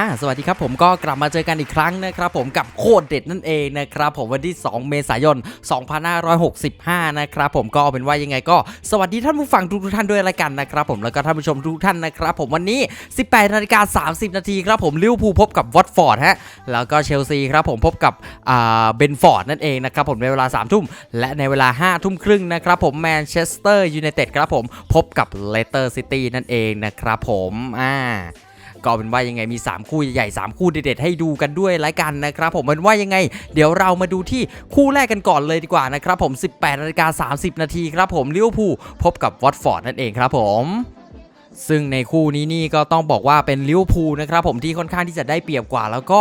อ่าสวัสดีครับผมก็กลับมาเจอกันอีกครั้งนะครับผมกับโคตรเด็ดนั่นเองนะครับผมวันที่ 2 เมษายน 2565 นะครับผมก็เป็นว่ายังไงก็สวัสดีท่านผู้ฟังทุกท่านด้วยละกันนะครับผมแล้วก็ท่านผู้ชมทุกท่านนะครับผมวันนี้ 18นาฬิกา30 นาทีครับผมลิเวอร์พูลพบกับวอตฟอร์ดฮะแล้วก็เชลซีครับผมพบกับอ่าเบนฟอร์ดนั่นเองนะครับผมในเวลา 3 ทุ่ม และในเวลา 5 ทุ่มครึ่งนะครับผมแมนเชสเตอร์ยูไนเต็ดครับผมพบกับเลสเตอร์ซิตี้นั่นเองนะครับผมอ่า ก็เป็นว่ายังไงมี 3 คู่ใหญ่ๆ3คู่เด็ดๆให้ดูกันด้วยแล้วกันนะครับผมเป็นว่ายังไง เดี๋ยวเรามาดูที่คู่แรกกันก่อนเลยดีกว่านะครับผม 18นาฬิกา30 นาทีครับผมลิเวอร์พูลพบกับวอตฟอร์ดนั่นเองครับผมซึ่งในคู่นี้นี่ก็ต้องบอกว่าเป็นลิเวอร์พูลนะครับผมที่ค่อนข้างที่จะได้เปรียบกว่าแล้วก็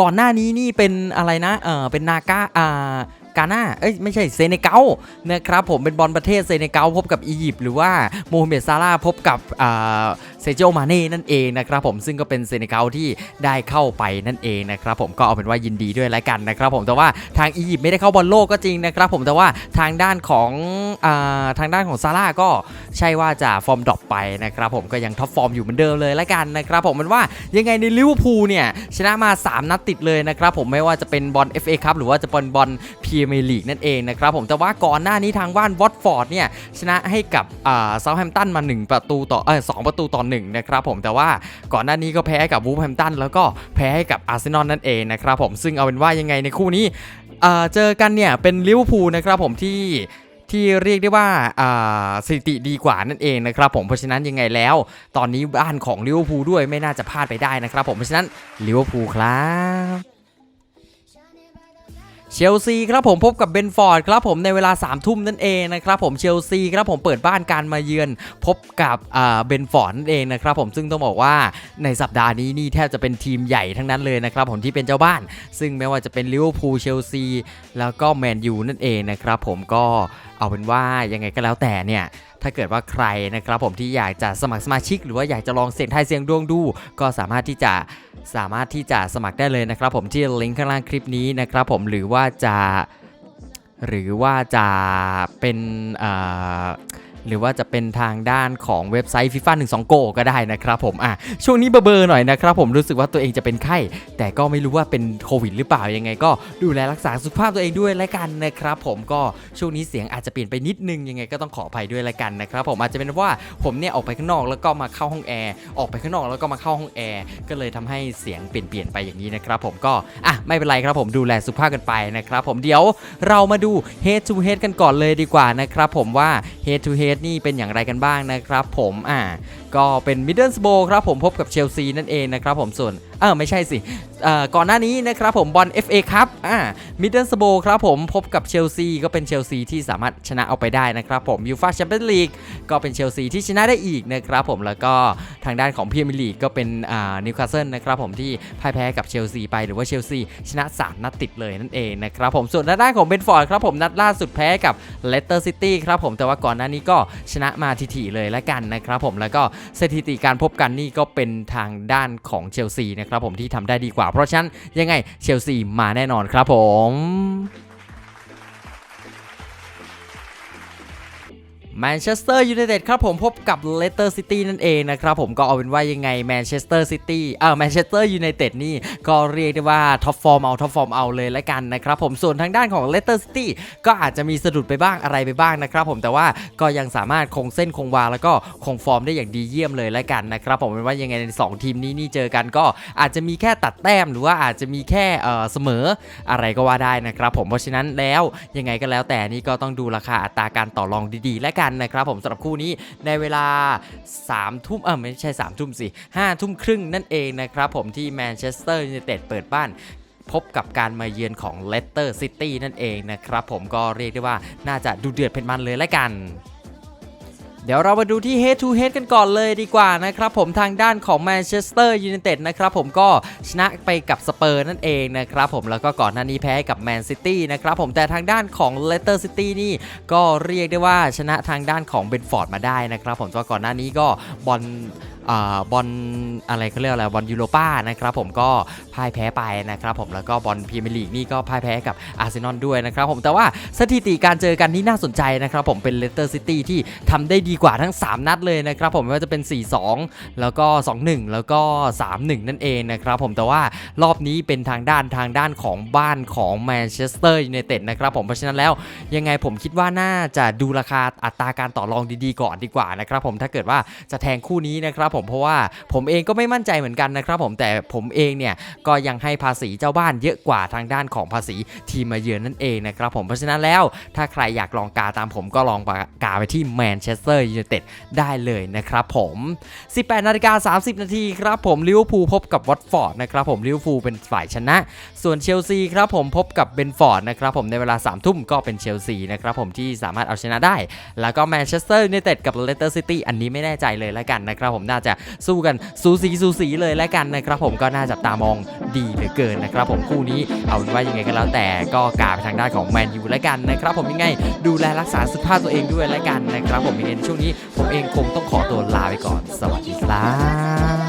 ก่อนหน้านี้นี่เป็นอะไรนะเออเป็นนาก้าอ่า กาน่าเอ้ยไม่ใช่เซเนกัลนะครับผมเป็นบอลประเทศเซเนกัลพบกับอียิปต์หรือว่าโมฮัมเหม็ดซาร่าพบกับอ่าเซจิโอมาเน่นั่นเองนะครับผมซึ่งก็เป็นเซเนกัลที่ได้เข้าไปนั่นเองนะครับผมก็เอาเป็นว่ายินดีด้วยแล้วกันนะครับผมแต่ว่าทางอียิปต์ไม่ได้เข้าบอลโลกก็จริงนะครับผมแต่ว่าทางด้านของอทางด้านของซาร่าก็ใช่ว่าจะฟอร์มดรอปไปนะครับผมก็ยังท็อปฟอร์มอยู่เหมือนเดิมเลยแล้วกันนะครับผมมันว่ายังไงในลิเวอร์พูลเนี่ยชนะมา 3 นัดติดเลยนะครับผมไม่ว่าจะเป็นบอล FA ครับหรือว่าจะเป็นบอลพรีเมียร์ลีกนั่นเองนะครับผมแต่ว่าก่อนหน้านี้ทางบ้านวอตฟอร์ดเนี่ยชนะให้กับเซาท์แฮมป์ตันมา 1 ประตูต่อเออสองประตูต่อ1นะครับผมแต่ว่าก่อนหน้านี้ก็แพ้กับวูฟแฮมป์ตันแล้วก็แพ้ให้กับอาร์เซนอลนั่นเองนะครับผมซึ่งเอาเป็นว่ายังไงในคู่นี้เจอกันเนี่ยเป็นลิเวอร์พูลนะครับผมที่ที่เรียกได้ว่าอ่าสถิติดีกว่านั่นเองนะครับผมเพราะฉะนั้นยังไงแล้ว ตอนนี้บ้านของลิเวอร์พูลด้วยไม่น่าจะพลาดไปได้นะครับผมเพราะฉะนั้นลิเวอร์พูลครับ เชลซีครับผมพบกับเบนฟอร์ดครับผมในเวลา3ามทุ่มนั่นเองนะครับผมเชลซีครับผมเปิดบ้านการมาเยือนพบกับเบนฟอร์ดนั่นเองนะครับผมซึ่งต้องบอกว่าในสัปดาห์นี้นี่แทบจะเป็นทีมใหญ่ทั้งนั้นเลยนะครับผมที่เป็นเจ้าบ้าน ซึ่งไม่ว่าจะเป็นลิเวอร์พูลเชลซีแล้วก็แมนยูนั่นเองนะครับผมก็ เอาเป็นว่ายังไงก็แล้วแต่เนี่ยถ้าเกิดว่าใครนะครับผมที่อยากจะสมัครสมาชิก หรือว่าอยากจะลองเสี่ยงทายเสียงดวงดู ก็สามารถที่จะสามารถที่จะสมัครได้เลยนะครับผมที่ลิงก์ข้างล่างคลิปนี้นะครับผมหรือว่าจะหรือว่าจะเป็นอ่า หรือว่าจะเป็นทางด้านของเว็บไซต์ FIFA 1 2 Go ก็ได้นะครับผมอะช่วงนี้เบอร์หน่อยนะครับผมรู้สึกว่าตัวเองจะเป็นไข้ แต่ก็ไม่รู้ว่าเป็นโควิดหรือเปล่ายังไง ก็ดูแลรักษาสุขภาพตัวเองด้วยละกันนะครับผมก็ช่วงนี้เสียงอาจจะเปลี่ยนไปนิดนึงยังไงก็ต้องขออภัยด้วยละกันนะครับผมอาจจะเป็นว่าผมเนี่ยออกไปข้างนอกแล้วก็มาเข้าห้องแอร์ออกไปข้างนอกแล้วก็มาเข้าห้องแอร์ก็เลยทำให้เสียงเปลี่ยนเปลี่ยนไปอย่างนี้นะครับผมก็อะไม่เป็นไรครับผมดูแลสุขภาพกันไปนะครับผมเดี๋ยวเรามาดู head to head กันก่อนเลยดีกว่านะครับผมว่า head to head นี่เป็นอย่างไรกันบ้างนะครับผมอ่าก็เป็นมิดเดิลสโบครับผมพบกับเชลซีนั่นเองนะครับผมส่วน เออไม่ใช่สิก่อนหน้านี้นะครับผมบอล FA ครับอ่ามิดเดิลสโบครับผมพบกับเชลซีก็เป็นเชลซีที่สามารถชนะเอาไปได้นะครับผมยูฟาแชมเปี้ยนลีกก็เป็นเชลซีที่ชนะได้อีกนะครับผมแล้วก็ทางด้านของพรีเมียร์ลีกก็เป็นอ่านิวคาสเซิลนะครับผมที่พ่ายแพ้กับเชลซีไปหรือว่าเชลซีชนะ 3 นัดติดเลยนั่นเองนะครับผมส่วนด้านของเบนฟอร์ดครับผมนัดล่าสุดแพ้กับเลสเตอร์ซิตี้ครับผมแต่ว่าก่อนหน้านี้ก็ชนะมาทีๆเลยละกันนะครับผมแล้วก็สถิติการพบกันนี่ก็เป็นทางด้านของเชลซีนะครับครับผมที่ทำได้ดีกว่า เพราะฉะนั้นยังไงเชลซีมาแน่นอนครับผม แมนเชสเตอร์ยูไนเต็ดครับผมพบกับเลสเตอร์ซิตี้นั่นเองนะครับผมก็เอาเป็นว่ายังไงแมนเชสเตอร์ซิตี้เออแมนเชสเตอร์ยูไนเต็ดนี่ก็เรียกได้ว่าท็อปฟอร์มเอาท็อปฟอร์มเอาเลยละกันนะครับผมส่วนทางด้านของเลสเตอร์ซิตี้ก็อาจจะมีสะดุดไปบ้างอะไรไปบ้างนะครับผมแต่ว่าก็ยังสามารถคงเส้นคงวาแล้วก็คงฟอร์มได้อย่างดีเยี่ยมเลยละกันนะครับผมเป็นว่ายังไงในสองทีมนี้นี่เจอกันก็อาจจะมีแค่ตัดแต้มหรือว่าอาจจะมีแค่เออเสมออะไรก็ว่าได้นะครับผมเพราะฉะนั้นแล้วยังไงก็แล้วแต่นี่ก็ต้องดูราคาอัตราการต่อรองดีๆและกันนะครับผมสำหรับคู่นี้ในเวลา3ทุ่มเออไม่ใช่3ทุ่มสิ5ทุ่มครึ่งนั่นเองนะครับผมที่แมนเชสเตอร์ยูไนเต็ดเปิดบ้านพบกับการมาเยือนของเลสเตอร์ซิตี้นั่นเองนะครับผมก็เรียกได้ว่าน่าจะดูเดือดเป็นมันเลยละกัน เดี๋ยวเรามาดูที่ head to head กันก่อนเลยดีกว่านะครับผมทางด้านของแมนเชสเตอร์ยูไนเต็ดนะครับผมก็ชนะไปกับสเปอร์นั่นเองนะครับผมแล้วก็ก่อนหน้านี้แพ้กับแมนซิตี้นะครับผมแต่ทางด้านของเลสเตอร์ซิตี้นี่ก็เรียกได้ว่าชนะทางด้านของเบนฟอร์ดมาได้นะครับผมก็ก่อนหน้านี้ก็บอล บอลอะไรเขาเรียกอะไรบอลยูโรป้านะครับผมก็พ่ายแพ้ไปนะครับผมแล้วก็บอลพรีเมียร์ลีกนี่ก็พ่ายแพ้กับอาร์เซนอลด้วยนะครับผมแต่ว่าสถิติการเจอกันที่น่าสนใจนะครับผมเป็นเลสเตอร์ซิตี้ที่ทำได้ดีกว่าทั้ง 3 นัดเลยนะครับผมไม่ว่าจะเป็น 4-2 แล้วก็ 2-1 แล้วก็ 3-1 นั่นเองนะครับผมแต่ว่ารอบนี้เป็นทางด้านทางด้านของบ้านของแมนเชสเตอร์ยูไนเต็ดนะครับผมเพราะฉะนั้นแล้วยังไงผมคิดว่าน่าจะดูราคาอัตราการต่อรองดีๆก่อนดีกว่านะครับผมถ้าเกิดว่าจะแทงคู่นี้นะครับผมเพราะว่าผมเองก็ไม่มั่นใจเหมือนกันนะครับผมแต่ผมเองเนี่ยก็ยังให้ภาษีเจ้าบ้านเยอะกว่าทางด้านของภาษีทีมมาเยือนนั่นเองนะครับผมเพราะฉะนั้นแล้วถ้าใครอยากลองกาตามผมก็ลองกาไปที่แมนเชสเตอร์ยูไนเต็ดได้เลยนะครับผม 18นาฬิกา30 นาทีครับผมลิเวอร์พูลพบกับวัตฟอร์ดนะครับผมลิเวอร์พูลเป็นฝ่ายชนะ ส่วนเชลซีครับผมพบกับเบนฟอร์ดนะครับผมในเวลา3ามทุ่มก็เป็นเชลซีนะครับผมที่สามารถเอาชนะได้ แล้วก็แมนเชสเตอร์ยูไนเต็ดกับเลสเตอร์ซิตี้อันนี้ไม่แน่ใจเลยแล้วกันนะครับผมน่าจะสู้กันสูสีสูสีเลยและกันนะครับผมก็น่าจับตามองดีเหลือเกินนะครับผมคู่นี้เอาเป็นว่ายังไงก็แล้วแต่ก็กาไปทางด้านของแมนยูและกันนะครับผมยังไงดูแลรักษาสุขภาพตัวเองด้วยและกันนะครับผมยังไงในช่วงนี้ผมเองคงต้องขอตัวลาไปก่อน สวัสดีครับ